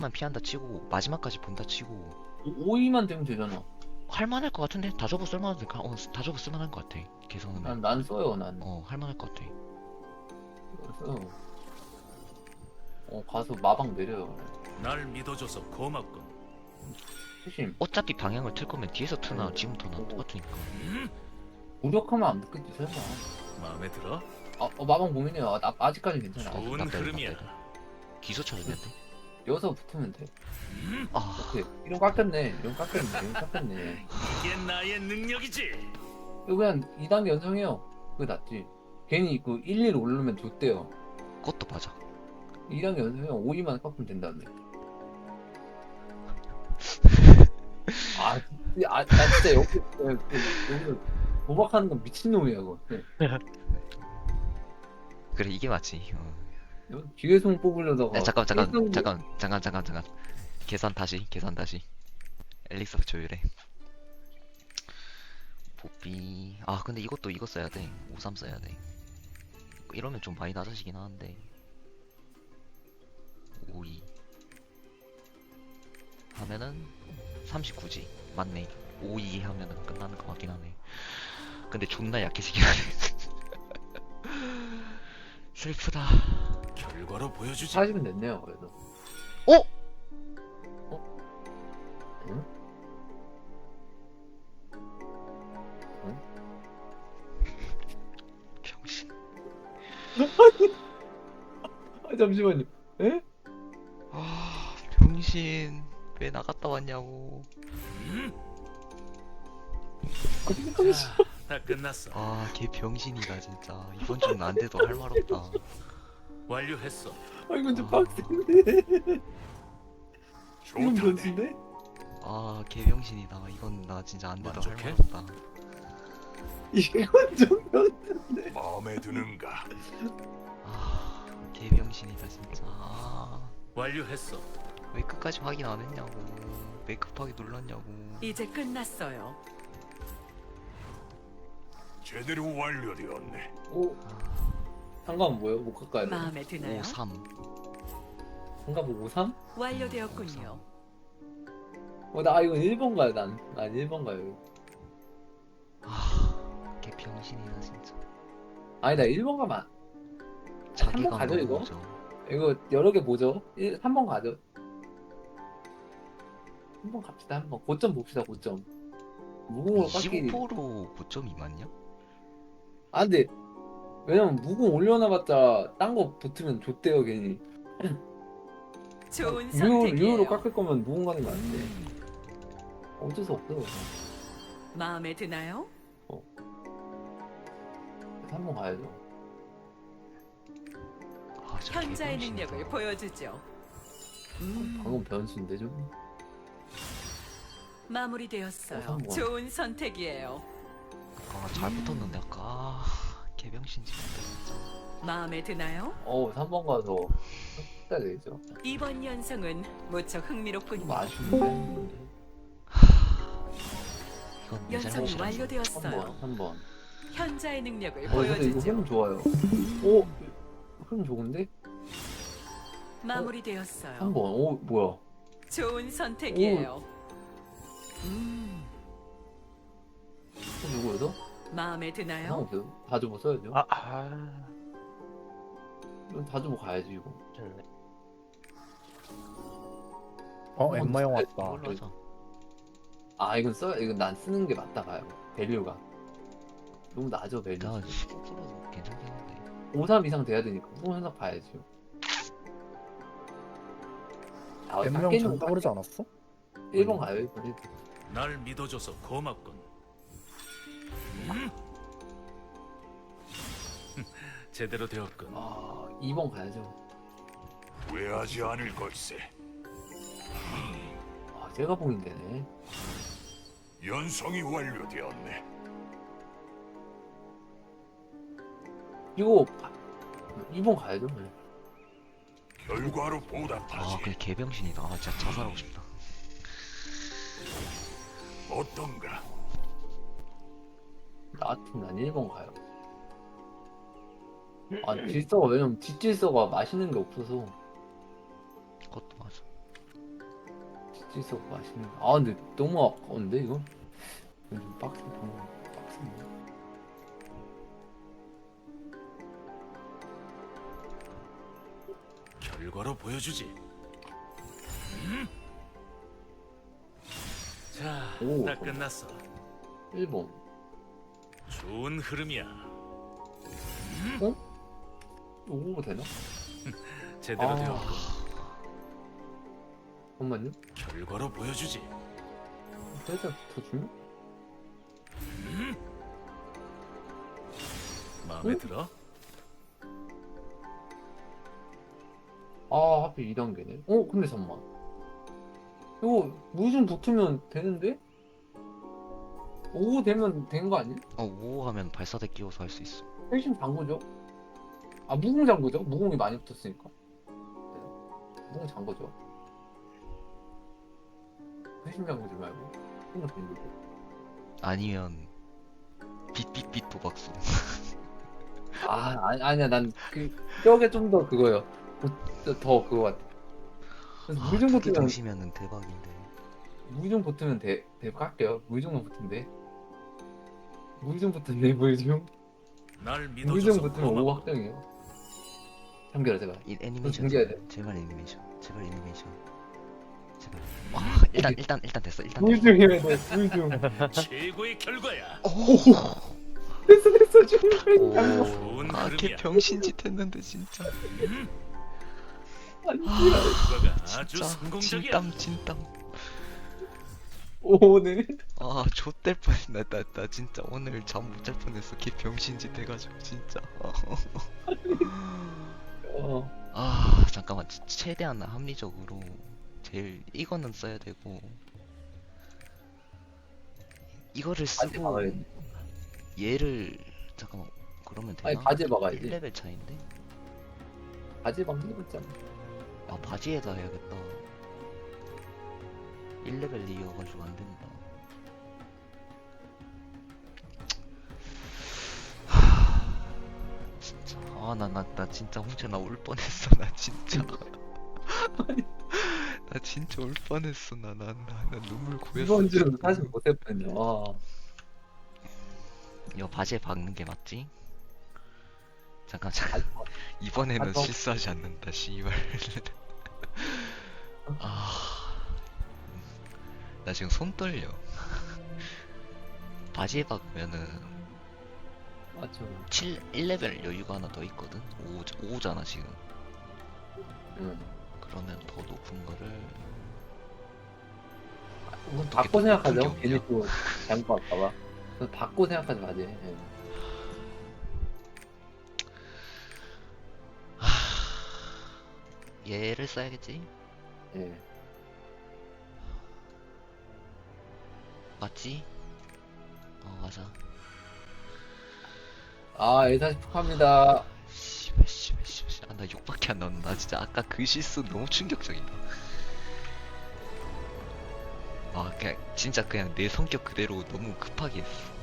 만 피한다 치고 마지막까지 본다 치고 5위만 되면 되잖아. 할만할 것 같은데 다 접어 쓸만한데 가- 어, 다 접어 쓸만한 것 같아 개선은 난, 난 써요, 난. 어 할만할 것 같아 써요. 어, 가서 마방 내려요. 날 믿어줘서 고맙군. 핵심. 어차피 방향을 틀 거면 뒤에서 트나 어. 지금 트나 어. 똑같으니까 음? 무력하면 안 붙겠지, 설마. 마음에 들어? 아, 어, 마방 보면요. 아, 나, 아직까지 괜찮아. 좋은 나 때려, 나 흐름이야. 때려. 기소 쳐야 되는데 여기서 붙으면 돼. 아 오케이. 이런 깎였네. 이런 깎였네. 이런 깎였네. 이게 나의 능력이지. 이거 그냥 2단계 연성해요. 그게 낫지. 괜히 그 1, 1 오르면 좋대요. 그것도 맞아 2단계 연성해요. 5위만 깎으면 된다네. 아, 진짜, 아, 나 진짜 여기, 여기, 여기 도박하는 건 미친놈이야, 그거. 네. 그래 이게 맞지 어. 기회송 뽑으려다가. 야, 잠깐 잠깐 일단 잠깐 잠깐 잠깐 잠깐. 계산 다시 계산 다시. 엘릭서 조율해. 보비. 아 근데 이것도 이거 써야 돼53 써야 돼. 이러면 좀 많이 낮아지긴 하는데. 52 하면은 39지. 맞네. 52 하면은 끝나는 거 같긴 하네. 근데 존나 약해지긴 하네. 슬프다 결과로 보여주지. 40은 됐네요, 그래도. 어? 어? 응? 병신 아, 잠시만요. 에? 아 병신 왜 나갔다 왔냐고 음? 어떻게 자, 다 끝났어. 아 걔 병신이다 진짜 이번 주는 안 돼도 할 말 없다 완료했어. 아, 이건 좀 빡센데. 이건 좋다네. 변수인데? 아걔 병신이다 이건 나 진짜 안말 만족해? 없다 이건 좀 변수인데. 마음에 드는가? 아걔 병신이다 진짜 아, 완료했어. 왜 끝까지 확인 안 했냐고 왜 급하게 눌렀냐고 이제 끝났어요. 제대로 완료되었네. 오, 아, 상관 뭐예요? 못 가까이. 마음에 드나요? 53 상관 뭐 53? 완료되었군요. 어, 나 이거 1번 가요, 난. 난 1번 가요. 아걔 병신이다 진짜 아니, 나 1번 가면 안- 자기가 가죠, 이거? 뭐죠 이거 여러 개 보죠? 1, 3번 가죠? 한 번 갑시다, 한 번. 고점 봅시다, 고점. 무궁으로 깎기. 25%로 고점이 맞냐? 아, 근데, 왜냐면 무궁 올려놔봤자 딴 거 붙으면 좋대요, 괜히. 좋은 유, 선택이에요. 유로 깎을 거면 무궁 가는 거안 돼. 어쩔 수 없어. 마음에 드나요? 3번 가야죠. 아, 현자의. 능력을 보여주죠. 음, 방금 변수인데, 좀. 마무리되었어요. 어, 성공. 좋은 선택이에요. 아, 잘 붙었는데 아까 아, 개병신 진짜 진짜. 마음에 드나요? 어, 3번 가서 해야 되겠죠. 이번 연성은 무척 좀 흥미롭군요. 아쉬운데. 이건 내 연성이. 완료되었어요. 3번, 3번. 현자의 능력을 어, 근데 이거 보여주죠. 흐름 좋아요. 오, 흐름 좋은데? 마무리되었어요. 3번. 오, 뭐야. 좋은 선택이에요. 음, 또 누구여서? 마음에 드나요? 상관없어요. 다 주고 써야죠. 아, 아, 이건 다 주고 가야지, 이거. 좋네. 어, 엠마 형 왔다. 하자. 아, 이건 써야, 이건 난 쓰는 게 맞다 가요. 밸류가. 너무 낮아, 밸류. 나 15%도 괜찮겠는데. 5, 3 이상 돼야 되니까. 무슨 현상 봐야지. 아, 엠마 형거 그러지 않았어? 1번 가요, 1번. 날 믿어줘서 고맙군. 음? 제대로 되었군. 아, 2번 가야죠. 후회하지 않을 걸세. 아, 제가 보긴 되네. 연성이 완료되었네. 이거, 2번 가야죠. 네. 결과로 아, 보답하지. 그래 개병신이다. 아, 진짜 자살하고 싶다. 어떤가? 나 같으면 난 1번 가요. 아, 질서가, 왜냐면 뒷질서가 맛있는 게 없어서. 그것도 맞아. 찌소 맛있는. 아 근데 너무 아까운데 이거? 요즘 빡세 너무 빡센데. 결과로 보여주지. 음? 자, 오, 다. 끝났어. 일본. 좋은 흐름이야. 오버 되나? 제대로 아. 되었고 잠깐만요. 결과로 보여주지. 살짝 더 주면? 마음에 응? 들어? 아 하필 2단계네. 어 근데 잠만. 이거 무좀 붙으면 되는데? 5 되면 된 거 아니야? 어 5 하면 발사대 끼워서 할 수 있어 핵심 장구죠? 아 무공 장구죠? 무공이 많이 붙었으니까. 네. 무공 장구죠. 핵심 장구지 말고. 핵심 장구지. 아니면 빗빗빗 도박소 아 아니, 아니야 난그 저게 좀더 그거예요. 더, 더 그거 같아. 그래서 아, 무중 두개 붙으면 동시면은 대박인데 무중 붙으면 대 대박 할게요. 무중만 붙은데. 날 무중 믿어줘서 붙으면 오 고마워. 확정이에요. 참겨라 제발. 이 애니메이션 중계해야 돼. 제발 애니메이션 제발 애니메이션 제발 와 일단 일단 일단 됐어 일단 됐어 돼. 무중. 최고의 결과야. 됐어 됐어 지금. 좋은 아, 걔 흐름이야. 병신짓 했는데 진짜. 결과가 아주 진짜 성공적이야. 진땀 진땀. 오네. 아, 좆될 뻔했다. 나, 나, 나 진짜 오늘 잠 못 잘 뻔했어. 걔 병신짓 해가지고 진짜. 어. 아, 잠깐만. 치- 최대한 합리적으로 제일 이거는 써야 되고 이거를 바지 쓰고. 얘를 잠깐만. 그러면 되나? 아니 바지에 막아야지. 1레벨 차인데? 바지 막는 거 있잖아. 아, 바지에다 해야겠다. 1레벨 2여가지고 안 된다. 하... 진짜. 아, 나, 나, 나 진짜 홍채 나 울 뻔했어. 나 진짜. 나 진짜 울 뻔했어. 나, 나, 나, 나 눈물 고였어. 이번 주는. 사실 뻔했네. 와. 이거 바지에 박는 게 맞지? 잠깐, 잠깐. 막- 이번에는 아, 너- 실수하지 않는다, 씨발. 아, 나 지금 손 떨려. 바지에 박으면은 맞죠. 7, 1레벨 여유가 하나 더 있거든? 5, 5잖아, 지금. 응. 그러면 더 높은 거를. 뭐 어떻게 바꿔 또 생각하죠. 괜히 없냐? 또 잘못. 그래서 바꿔 생각하지 마지. 예. 얘를 써야겠지? 예. 맞지? 어, 맞아. 아, 에사시 축하합니다. 씨발, 씨발, 씨발, 씨발. 아, 나 욕밖에 안 나온다. 나 진짜 아까 그 실수 너무 충격적이다. 아, 그냥, 진짜 그냥 내 성격 그대로 너무 급하게 했어.